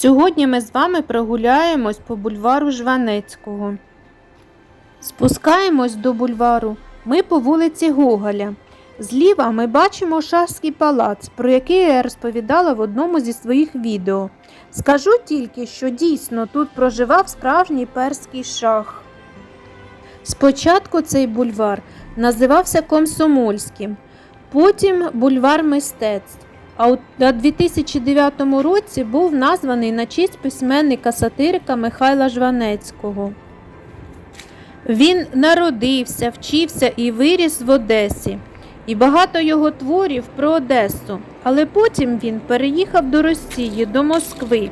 Сьогодні ми з вами прогуляємось по бульвару Жванецького. Спускаємось до бульвару ми по вулиці Гоголя. Зліва ми бачимо Шахський палац, про який я розповідала в одному зі своїх відео. Скажу тільки, що дійсно тут проживав справжній перський шах. Спочатку цей бульвар називався Комсомольським, потім бульвар мистецтв. А у 2009 році був названий на честь письменника-сатирика Михайла Жванецького. Він народився, вчився і виріс в Одесі, і багато його творів про Одесу. Але потім він переїхав до Росії, до Москви.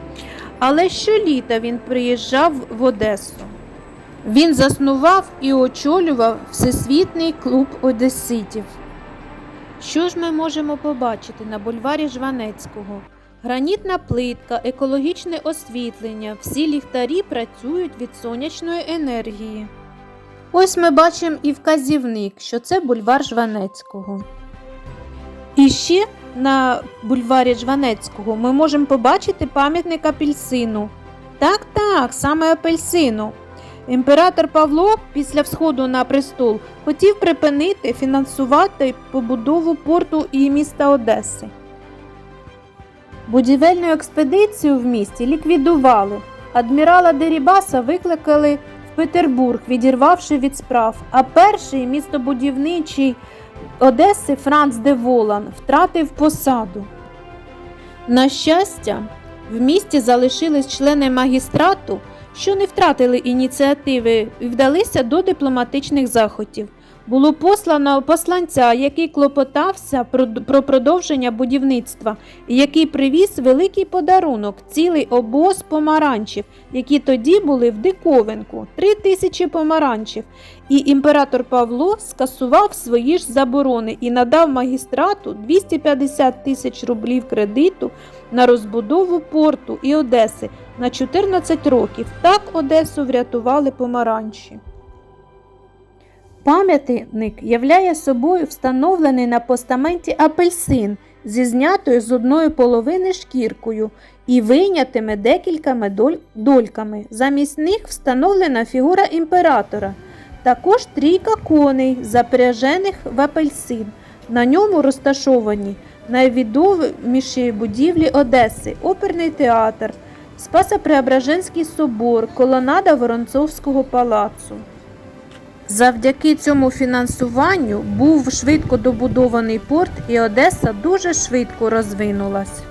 Але щоліта він приїжджав в Одесу. Він заснував і очолював Всесвітній клуб одеситів. Що ж ми можемо побачити на бульварі Жванецького? Гранітна плитка, екологічне освітлення, всі ліхтарі працюють від сонячної енергії. Ось ми бачимо і вказівник, що це бульвар Жванецького. І ще на бульварі Жванецького ми можемо побачити пам'ятник апельсину. Так, так, саме апельсину. Імператор Павло після всходу на престол хотів припинити фінансувати побудову порту і міста Одеси. Будівельну експедицію в місті ліквідували. Адмірала Дерібаса викликали в Петербург, відірвавши від справ. А перший містобудівничий Одеси Франц де Волан втратив посаду. На щастя, в місті залишились члени магістрату, що не втратили ініціативи і вдалися до дипломатичних заходів. Було послано посланця, який клопотався про, про продовження будівництва, і який привіз великий подарунок, цілий обоз помаранчів, які тоді були в диковинку три тисячі помаранчів. І імператор Павло скасував свої ж заборони і надав магістрату 250 тисяч рублів кредиту на розбудову порту і Одеси на 14 років. Так Одесу врятували помаранчі. Пам'ятник являє собою встановлений на постаменті апельсин зі знятою з одної половини шкіркою і вийнятими декількома дольками. Замість них встановлена фігура імператора. Також трійка коней, запряжених в апельсин. На ньому розташовані найвідоміші будівлі Одеси, оперний театр, Спасо-Преображенський собор, колонада Воронцовського палацу. Завдяки цьому фінансуванню був швидко добудований порт і Одеса дуже швидко розвинулась.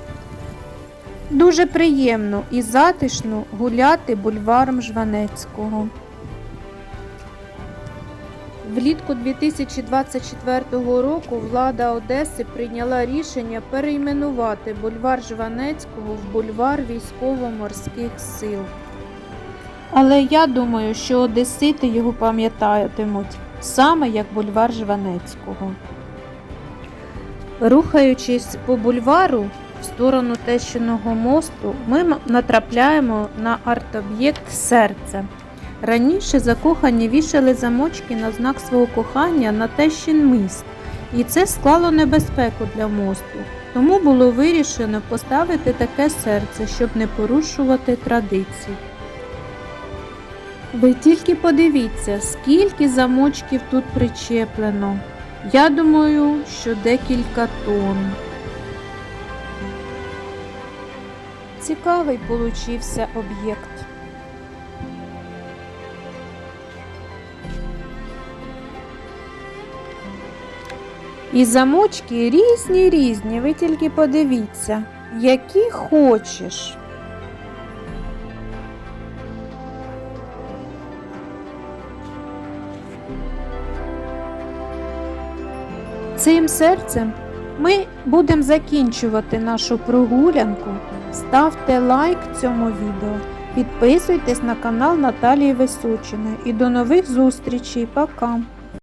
Дуже приємно і затишно гуляти бульваром Жванецького. Влітку 2024 року влада Одеси прийняла рішення перейменувати бульвар Жванецького в бульвар військово-морських сил. Але я думаю, що одесити його пам'ятатимуть саме як бульвар Жванецького. Рухаючись по бульвару в сторону Тещиного мосту, ми натрапляємо на арт-об'єкт серце. Раніше закохані вішали замочки на знак свого кохання на Тещин міст, і це склало небезпеку для мосту. Тому було вирішено поставити таке серце, щоб не порушувати традицій. Ви тільки подивіться, скільки замочків тут причеплено. Я думаю, що декілька тонн. Цікавий получився об'єкт. І замочки різні різні, ви тільки подивіться, які хочеш. Цим серцем ми будемо закінчувати нашу прогулянку. Ставте лайк цьому відео, підписуйтесь на канал Наталії Височиної і до нових зустрічей. Пока!